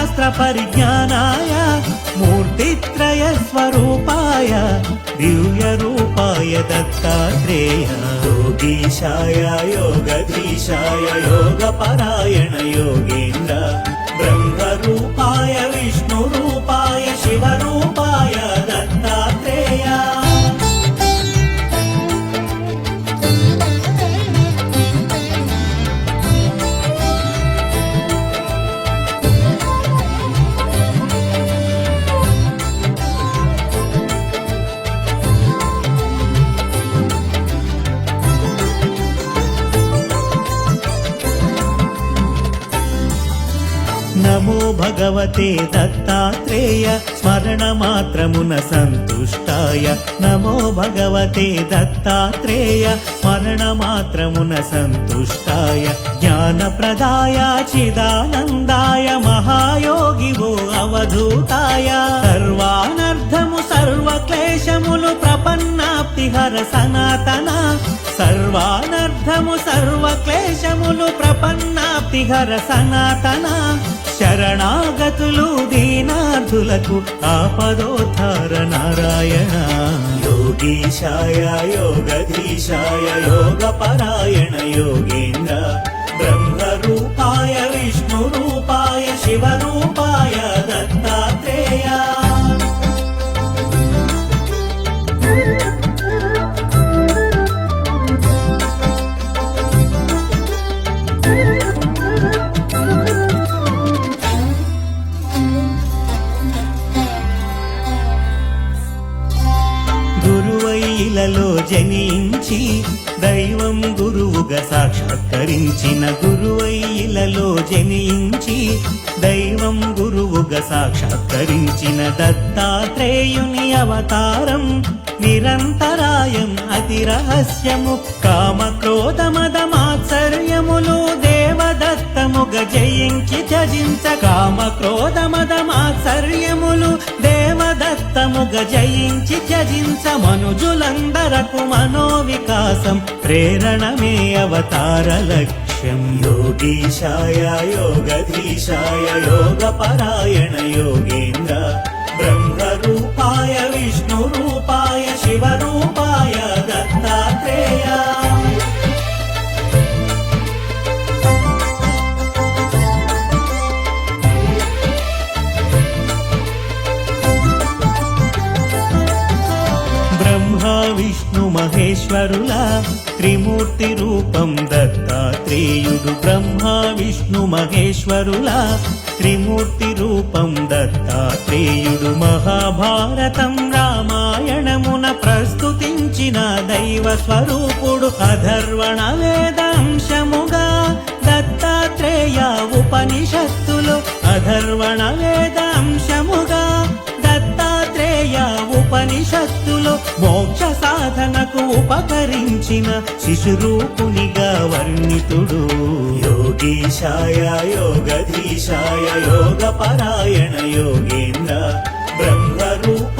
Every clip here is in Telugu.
శాస్త్ర పరిజ్ఞానాయ మూర్తిత్రయ స్వరూపాయ దివ్య రూపాయ దత్తాత్రేయ. యోగీశాయ యోగధీశాయ యోగపరాయణ యోగేంద్ర. బ్రహ్మ రూపాయ విష్ణు రూపాయ శివ భగవతే దత్తాత్రేయ స్మరణ మాత్రమున సంతుష్టాయ. నమో భగవతే దత్తాత్రేయ స్మరణ స్మరణమాత్రమున సంతుష్టాయ. జ్ఞానప్రదాయ చిదానందాయ మహాయోగి అవధూతాయ. సర్వానర్థము సర్వ సర్వక్లేశములు ప్రపన్నాప్తి హర సనాతన సర్వానర్థము సర్వక్లేశములు ప్రపన్నాప్తి హర సనాతన. శరణాగతులు దీనార్థులకు ఆపదోద్ధార నారాయణ. యోగీశాయ యోగధీశాయ యోగపరాయణ యోగి గురువైలలో జనించి దైవం గురువుగా సాక్షాత్కరించిన దత్తాత్రేయుని అవతారం నిరంతరాయం అతి రహస్యము కామ క్రోధ మద మాత్సర్యములు దేవదత్తముగ జయించి త్యజించ కామ క్రోధ మద మాత్సర్యములు దేవదత్తముగ జయించి త్యజించ మనుజులందరకు మనోవికాసం ప్రేరణమే అవతార లక్ష్యం. యోగీశాయ యోగధీశాయ యోగపరాయణ యోగేంద్ర. బ్రహ్మరూపాయ విష్ణురూపాయ శివరూపాయ దత్తాత్రేయ. బ్రహ్మ విష్ణు మహేశ్వరుల త్రిమూర్తి రూపం దత్తాత్రేయుడు బ్రహ్మ విష్ణు మహేశ్వరుల త్రిమూర్తి రూపం దత్తాత్రేయుడు మహాభారతం రామాయణమున ప్రస్తుతించిన దైవ స్వరూపుడు అధర్వణ వేదాంశముగా దత్తాత్రేయ ఉపనిషత్తులు అధర్వణ వేదాంశముగా భవిష్యత్తులో మోక్ష సాధనకు ఉపకరించిన శిశురూపునిగా వర్ణితుడు. యోగీశాయ యోగధీశాయ యోగపరాయణ యోగేంద్ర బ్రహ్మరూప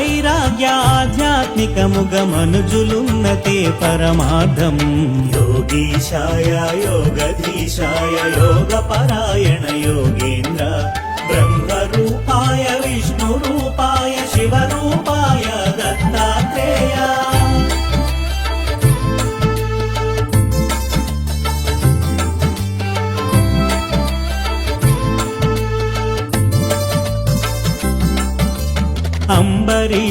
వైరాగ్య ఆధ్యాత్మికముగ మనుజులున్నతే పరమార్థం. యోగీశాయ యోగధీశాయ యోగ పరాయణ యోగేంద్ర. బ్రహ్మ రూపాయ విష్ణు రూపాయ శివ రూపాయ దత్తాత్రేయ.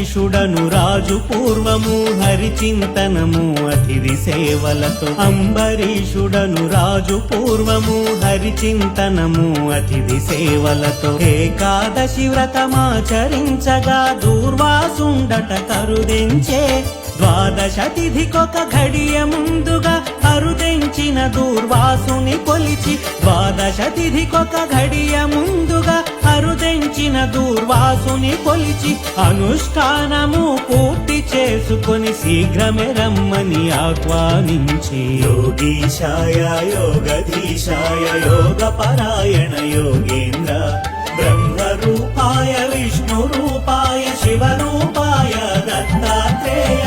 అంబరీషుడను రాజు పూర్వము హరిచింతనము అతిథి సేవలతో. అంబరీషుడను రాజు పూర్వము హరిచింతనము అతిథి సేవలతో. ఏకాదశి వ్రతమాచరించగా దూర్వాసుండట కరుదించే ద్వాదశ తిథికొక ఘడియ ముందుగా అరుదెంచిన దూర్వాసుని కొలిచి ద్వాదశతిథికొక ఘడియ ముందుగా అరుదెంచిన దూర్వాసుని కొలిచి అనుష్ఠానము పూర్తి చేసుకొని శీఘ్రమే రమ్మని ఆహ్వానించి. యోగీశాయ యోగధీశాయ యోగ పరాయణ యోగేంద్ర బ్రహ్మరూపాయ విష్ణు రూపాయ శివరూపాయ దత్తాత్రేయ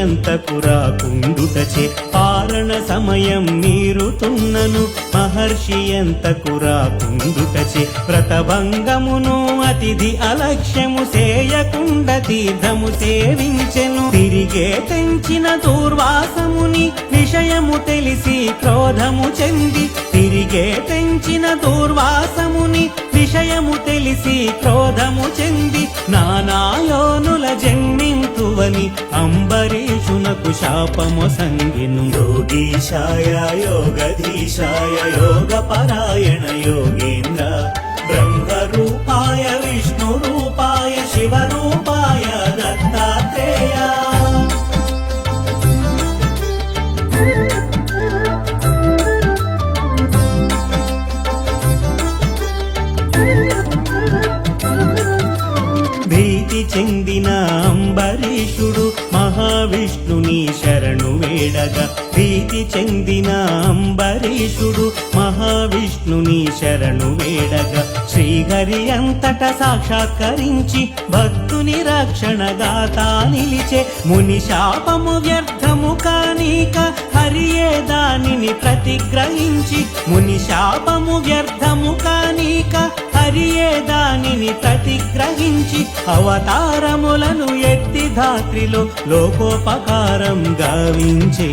మహర్షి ఎంతకు రాకుండుటచే పారణ సమయం మీరుతున్నను మహర్షి ఎంతకు రాకుండుటచే వ్రతభంగమును అతిథి అలక్ష్యము సేయకుండ తీర్థము సేవించెను. తిరిగే తెంచిన దూర్వాసముని విషయము తెలిసి క్రోధము చెంది. తిరిగే తెంచిన దూర్వాసముని విషయము తెలిసి క్రోధము చెంది. నానాయోనుల జన్మింతువని అంబరీషునకు శాపము సంగిను. యోగీశాయ యోగధీశాయ యోగ పరాయణ యోగేంద్ర. వేడగా ప్రీతి చెందిన అంబరీషుడు మహావిష్ణుని శరణు వేడగా. శ్రీహరి అంతట సాక్షాత్కరించి భక్తుని రక్షణగాతా నిలిచే ముని శాపము వ్యర్థము కానీక హరియే దానిని ప్రతిగ్రహించి ముని శాపము వ్యర్థ శక్తిని ప్రతిగ్రహించి అవతారములను ఎత్తి ధాత్రిలో లోకోపకారం గావించే.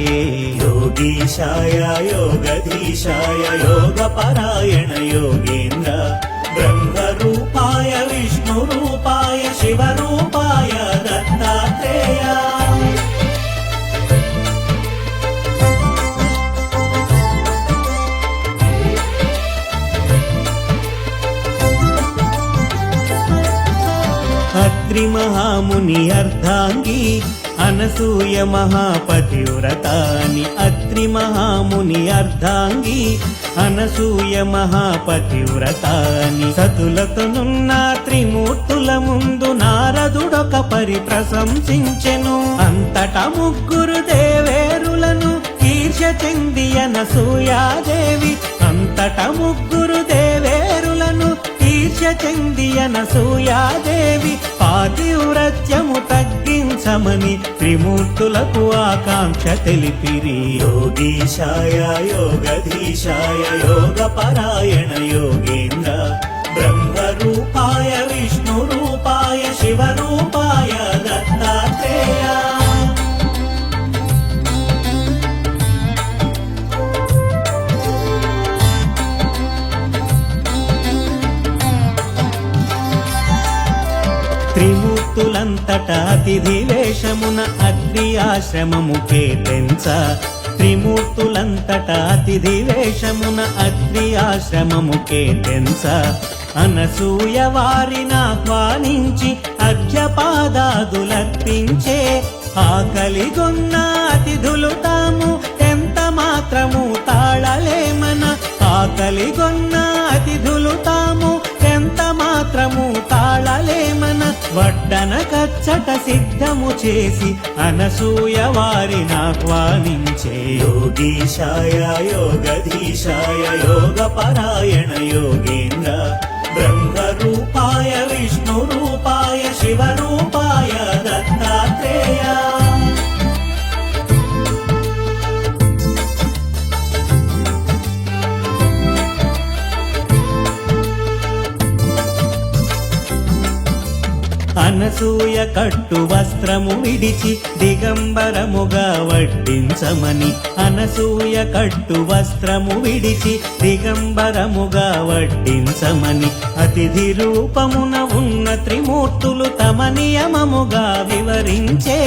యోగీశాయ యోగధీశాయ యోగ పరాయణ యోగేంద్ర. బ్రహ్మరూపాయ విష్ణు రూపాయ శివరూపాయ దత్తాత్రేయ. అత్రి మహాముని అర్ధాంగి అనసూయ మహాపతివ్రతాని అత్రి మహాముని అర్ధాంగి అనసూయ మహాపతివ్రతాని సతులతనున్న త్రిమూర్తుల ముందు నారదుడొక పరి ప్రశంసించెను అంతటా ముగ్గురు దేవేరులను కీర్ష చెంది అనసూయాదేవి అంతట ముగ్గురు దేవేరులను ఈర్ష చెంది అనసూయాదేవి పాతివ్రత్యము తగ్గించమని త్రిమూర్తులకు ఆకాంక్ష తెలిపిరి. యోగీశాయ యోగధీశాయ యోగ పరాయణ యోగేంద్ర. బ్రహ్మ రూపాయ విష్ణు రూపాయ శివ త్రిమూర్తులంతట అతిథి వేషమున అగ్ని ఆశ్రమము కేటెంచ. త్రిమూర్తులంతట అతిథి వేషమున అగ్ని ఆశ్రమము కేటెంచ. అనసూయ వారిని ఆహ్వానించి అర్ఘ్యపాదాదులర్పించే ఆకలిగొన్న అతిథులు తాము ఎంత మాత్రము తాళలేమన. ఆకలిగొన్న అతిథులు తాము ఉన్నంత మాత్రము తాళలేమన వడ్డన కచ్చట సిద్ధము చేసి అనసూయ వారిని ఆహ్వానించే. యోగీశాయ యోగధీశాయ యోగ పరాయణ యోగేంద్ర. బ్రహ్మ రూపాయ విష్ణు రూపాయ శివరు అనసూయ కట్టు వస్త్రము విడిచి దిగ దిగంబరముగా వడ్డించమని అనసూయ కట్టు వస్త్రము విడిచి దిగంబరముగా వడ్డించమని అతిథి రూపమున ఉన్న త్రిమూర్తులు తమ నియమముగా వివరించే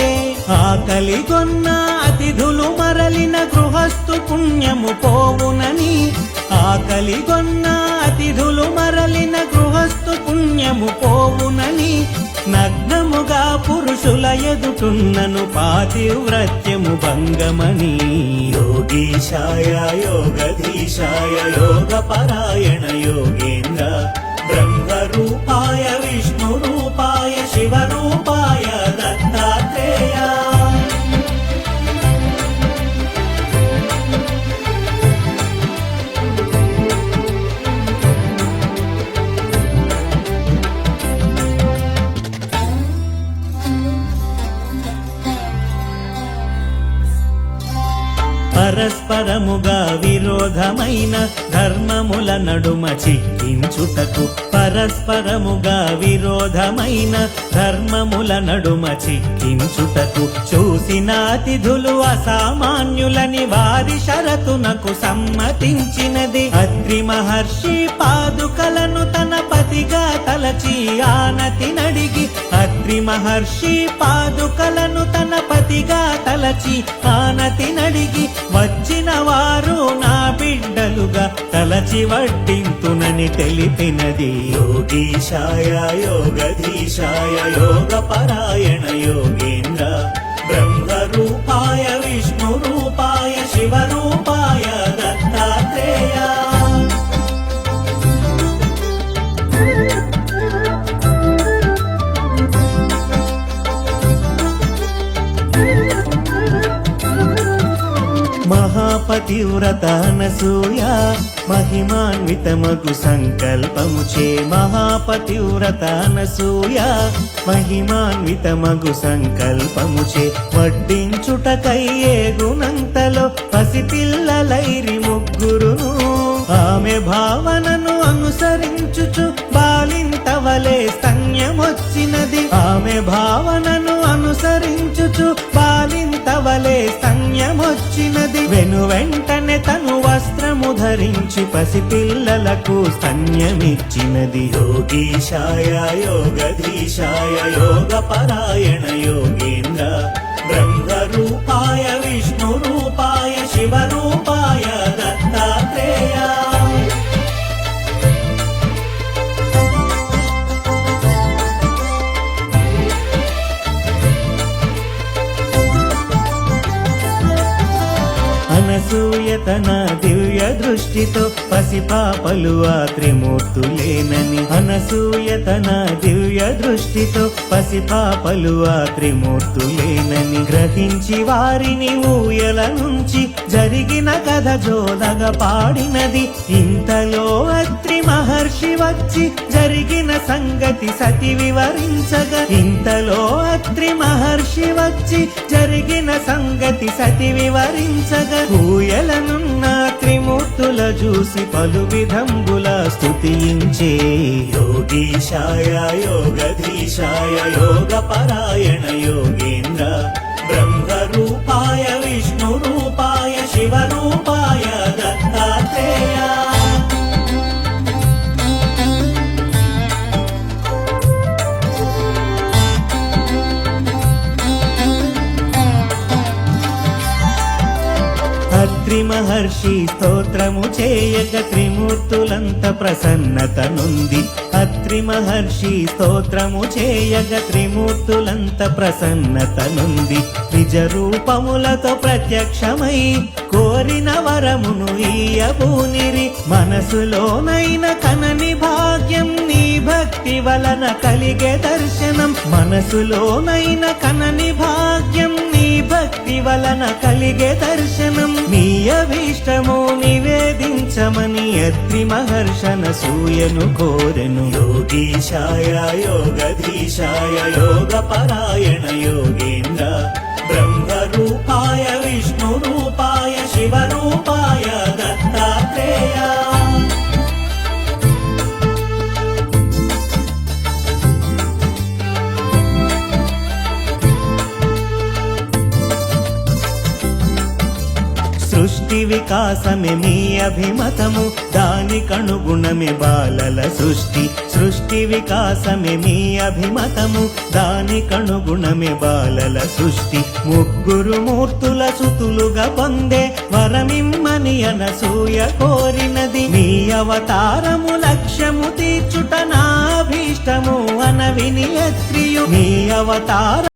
ఆకలి కొన్న అతిథులు మరలిన గృహస్థు పుణ్యము పోవునని ఆకలి కొన్న అతిథులు మరలిన గృహస్థు పుణ్యము పోవునని నగ్నముగా పురుషుల ఎదుటున్నను పాతివ్రత్యము భంగమని యోగీశాయ యోగధీశాయ యోగపరాయణ యోగి పరస్పరముగా విరోధమైన ధర్మముల నడుమ చిక్కించుటకు పరస్పరముగా విరోధమైన ధర్మముల నడుమ చిక్కించుటకు చూసిన అతిథులు అసామాన్యులని వారి షరతునకు సమ్మతించినది. అత్రి మహర్షి పాదుకలను తన పతిగా తలచి ఆనతి నడిగి అత్రి మహర్షి పాదుకలను తన పతిగా తలచి ఆనతి నడిగి వచ్చిన వారు నా బిడ్డలుగా తలచి వడ్డింతునని తెలిపినది. యోగీశాయ యోగధీశాయ యోగ పరాయణ యోగేంద్ర బ్రహ్మ రూపాయ విష్ణు రూపాయ శివ రూపాయ దత్తాత్రేయ. మహాపతివ్రత నూయా మహిమాన్వితమగు సంకల్పము చే మహాపతివ్రత అనసూయ మహిమాన్వితమగు సంకల్పము చే వడ్డించుటకై ఏ గుణంతలో పసిపిల్లలైరి ముగ్గురును. ఆమె భావనను అనుసరించుచు బాలింతవలే స్తన్యమొచ్చినది ఆమె భావనను అనుసరించుచు తవలే సంయమొచ్చినది. వెను వెంటనే తను వస్త్రము ధరించి పసిపిల్లలకు సన్యమిచ్చినది యోగీశాయ యోగధీశాయ యోగ పరాయణ యోగేంద్ర బ్రహ్మ రూపాయ విష్ణు దృష్టితో పసిపాపలు ఆ త్రిమూర్తులేనని అనసూయ తన దివ్య దృష్టితో పసి పాపలు ఆ త్రిమూర్తులేనని గ్రహించి వారిని ఊయల నుంచి జరిగిన కథ జోలగా పాడినది. ఇంతలో అత్రి మహర్షి వచ్చి జరిగిన సంగతి సతి వివరించగా. ఇంతలో అత్రి మహర్షి వచ్చి జరిగిన సంగతి సతి వివరించగా. ఊయలనున్న త్రిమూర్తుల చూసి పలు విధంబుల స్థుతించే యోగీశాయ యోగధీశాయ యోగ పరాయణ యోగేంద్ర. బ్రహ్మ రూపాయ విష్ణు రూపాయ శివ రూపాయ దత్తాత్రేయ. అత్రి మహర్షి స్తోత్రము చేయక త్రిమూర్తులంత ప్రసన్నత నుంది అత్రి మహర్షి స్తోత్రము చేయగ త్రిమూర్తులంత ప్రసన్నత నుంది నిజ రూపములతో ప్రత్యక్షమై కోరిన వరమును ఈయబూనిరి మనసులోనైన కనని భాగ్యం నీ భక్తి వలన కలిగే దర్శనం. మనసులోనైన కనని భాగ్యం నీ భక్తి వలన కలిగే దర్శనం. నీ అభీష్టము నివేదించమని అత్రి మహర్షణ సూయను కోరెను. योगीशाय योगधीशाय योगपरायण योगेन्द्र ब्रह्मरूपाय विष्णुरूपाय शिवरूपाय दत्तात्रेय ఇంటి వికాసమే మీ అభిమతము. దానికనుగుణమే బాలల సృష్టి. సృష్టి వికాసమే మీ అభిమతము. దానికనుగుణమే బాలల సృష్టి. ముగ్గురు మూర్తుల సుతులుగా పొందే వరమిమ్మని అనసూయ కోరినది. మీ అవతారము లక్ష్యము తీర్చుట నా అభీష్టము. అనవిని అత్రియు మీ అవతార